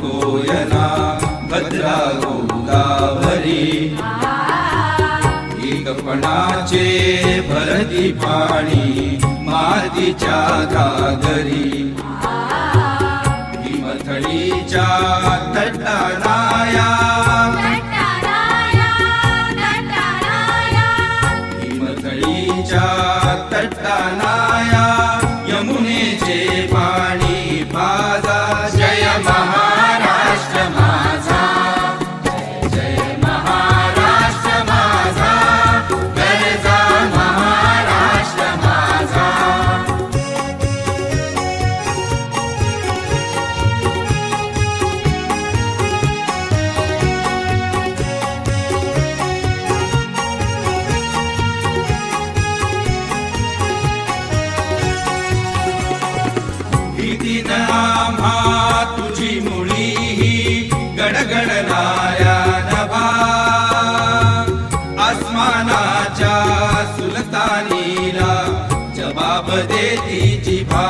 कोयना भद्रा गोदावरी एकपणाचे भरती पाणी मातीच्या गागरी हिमथळीच्या तटाराया हिमथळीच्या यमुनेचे आम्हा तुझी मुळी गडगडणाऱ्या नभा आसमानाच्या सुलतानीला जबाब देती जिभा